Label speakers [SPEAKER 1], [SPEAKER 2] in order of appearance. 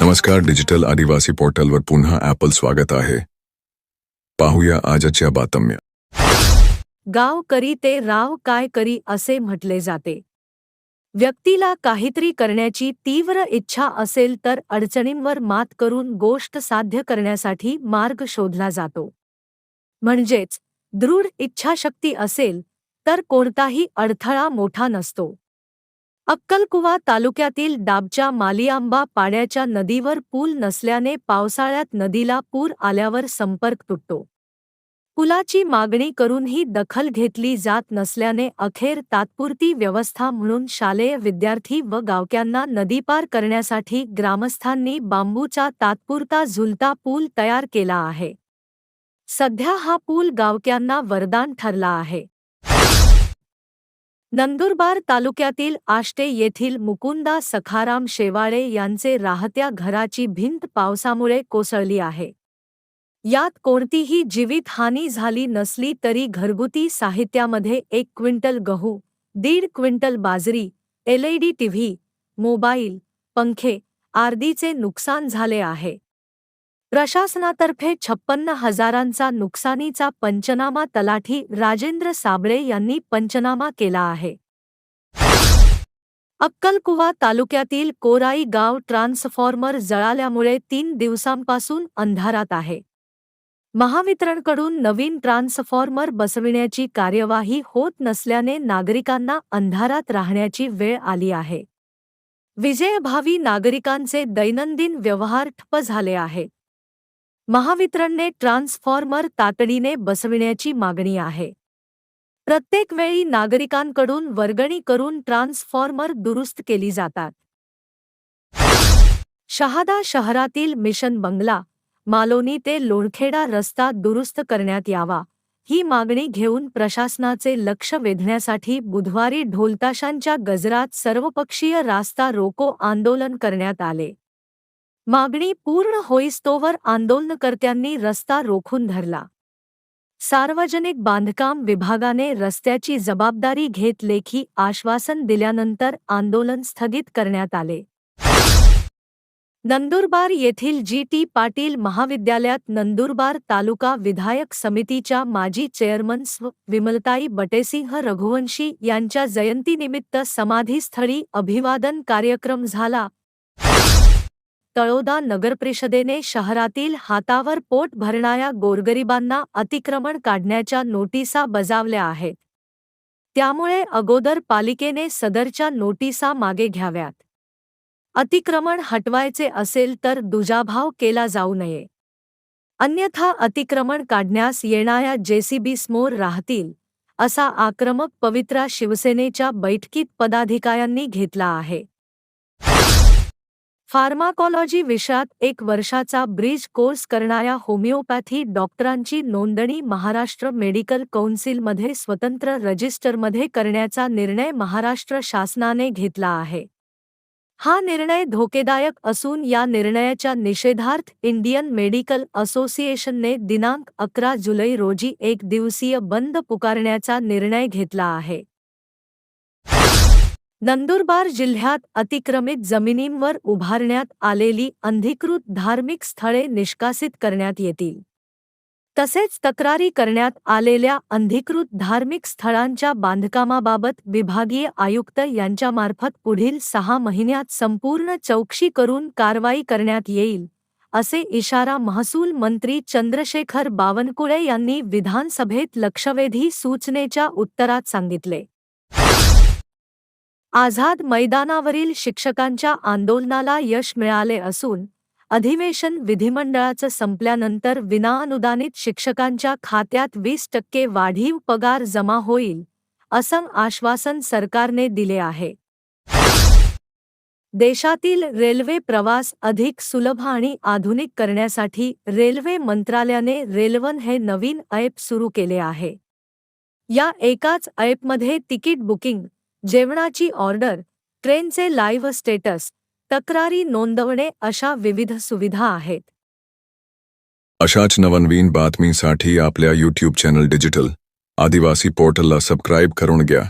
[SPEAKER 1] नमस्कार डिजिटल आदिवासी पोर्टलवर पुन्हा ॲपल स्वागत आहे. पाहूया आजच्या बातम्या.
[SPEAKER 2] गाव करी ते राव काय करी असे म्हटले जाते. व्यक्तीला काहीतरी करण्याची तीव्र इच्छा असेल तर अडचणींवर मात करून गोष्ट साध्य करण्यासाठी मार्ग शोधला जातो. म्हणजेच दृढ इच्छाशक्ती असेल तर कोणताही अडथळा मोठा नसतो. अक्कलकुवा तालुक्यातील डाबच्या मालिआंबा पाण्याच्या नदीवर पूल नसल्याने पावसाळ्यात नदीला पूर आल्यावर संपर्क तुटतो. पुलाची मागणी करूनही दखल घेतली जात नसल्याने अखेर तात्पुरती व्यवस्था म्हणून शालेय विद्यार्थी व गावक्यांना नदीपार करण्यासाठी ग्रामस्थांनी बांबूचा तात्पुरता झुलता पूल तयार केला आहे. सध्या हा पूल गावक्यांना वरदान ठरला आहे. नंदुरबार तालुक्यातील आष्टे येथील मुकुंदा सखाराम शेवाळे यांचे राहत्या घराची भिंत पावसामुळे कोसळली आहे. यात कोणतीही जीवितहानी झाली नसली तरी घरगुती साहित्यामध्ये एक क्विंटल गहू दीड क्विंटल बाजरी एलईडी टीव्ही मोबाईल पंखे आर्दीचे नुकसान झाले आहे. प्रशासनातर्फे छप्पन्न हजारांचा नुकसानीचा पंचनामा तलाठी राजेंद्र साबळे यांनी पंचनामा केला आहे. अक्कलकुवा तालुक्यातील कोराई गाव ट्रान्सफॉर्मर जळाल्यामुळे तीन दिवसांपासून अंधारात आहे. महावितरणकडून नवीन ट्रान्सफॉर्मर बसविण्याची कार्यवाही होत नसल्याने नागरिकांना अंधारात राहण्याची वेळ आली आहे. विजयभावी नागरिकांचे दैनंदिन व्यवहार ठप्प झाले आहेत महावितरणने ट्रान्सफॉर्मर तातडीने बसविण्याची मागणी आहे. प्रत्येक वेळी नागरिकांकडून वर्गणी करून ट्रान्सफॉर्मर दुरुस्त केली जातात. शहादा शहरातील मिशन बंगला मालोनी ते लोणखेडा रस्ता दुरुस्त करण्यात यावा ही मागणी घेऊन प्रशासनाचे लक्ष वेधण्यासाठी बुधवारी ढोलताशांच्या गजरात सर्वपक्षीय रास्ता रोको आंदोलन करण्यात आले. मागणी पूर्ण होईस्तोवर आंदोलनकर्त्यांनी रस्ता रोखून धरला. सार्वजनिक बांधकाम विभागाने रस्त्याची जबाबदारी घेत लेखी आश्वासन दिल्यानंतर आंदोलन स्थगित करण्यात आले. नंदुरबार येथील जी टी पाटील महाविद्यालयात नंदुरबार तालुका विधायक समितीच्या माजी चेअरमन स्व विमलताई बटेसिंह रघुवंशी यांच्या जयंतीनिमित्त समाधीस्थळी अभिवादन कार्यक्रम झाला. तळोदा नगरपरिषदेने शहरातील हातावर पोट भरणाऱ्या गोरगरिबांना अतिक्रमण काढण्याच्या नोटिसा बजावल्या आहेत. त्यामुळे अगोदर पालिकेने सदरच्या नोटिसा मागे घ्याव्यात. अतिक्रमण हटवायचे असेल तर दुजाभाव केला जाऊ नये. अन्यथा अतिक्रमण काढण्यास येणाऱ्या जेसीबी समोर राहतील असा आक्रमक पवित्रा शिवसेनेच्या बैठकीत पदाधिकाऱ्यांनी घेतला आहे. फार्माकॉलॉजी विषयात एक वर्षाचा ब्रिज कोर्स करणाऱ्या होमिओपॅथी डॉक्टरांची नोंदणी महाराष्ट्र मेडिकल कौन्सिलमध्ये स्वतंत्र रजिस्टरमध्ये करण्याचा निर्णय महाराष्ट्र शासनाने घेतला आहे. हा निर्णय धोकेदायक असून या निर्णयाच्या निषेधार्थ इंडियन मेडिकल असोसिएशनने दिनांक अकरा जुलै रोजी एक दिवसीय बंद पुकारण्याचा निर्णय घेतला आहे. नंदुरबार जिल्ह्यात अतिक्रमित जमिनींवर उभारण्यात आलेली अंधिकृत धार्मिक स्थळे निष्कासित करण्यात येतील. तसेच तक्रारी करण्यात आलेल्या अंधिकृत धार्मिक स्थळांच्या बांधकामाबाबत विभागीय आयुक्त यांच्यामार्फत पुढील सहा महिन्यात संपूर्ण चौकशी करून कारवाई करण्यात येईल असे इशारा महसूल मंत्री चंद्रशेखर बावनकुळे यांनी विधानसभेत लक्षवेधी सूचनेच्या उत्तरात सांगितले. आझाद मैदानावरील शिक्षकांच्या आंदोलनाला यश मिळाले असून अधिवेशन विधिमंडळाचं संपल्यानंतर विनाअनुदानित शिक्षकांच्या खात्यात वीस टक्के वाढीव पगार जमा होईल असं आश्वासन सरकारने दिले आहे. देशातील रेल्वे प्रवास अधिक सुलभ आणि आधुनिक करण्यासाठी रेल्वे मंत्रालयाने रेल्वन हे नवीन ॲप सुरू केले आहे. या एकाच ॲपमध्ये तिकीट बुकिंग जेवणाची ऑर्डर ट्रेनचे लाईव्ह स्टेटस तक्रारी नोंदवणे अशा विविध सुविधा आहेत.
[SPEAKER 1] अशाच नवनवीन बातमीसाठी आपल्या यूट्यूब चॅनल डिजिटल आदिवासी पोर्टलला सबस्क्राईब करून घ्या.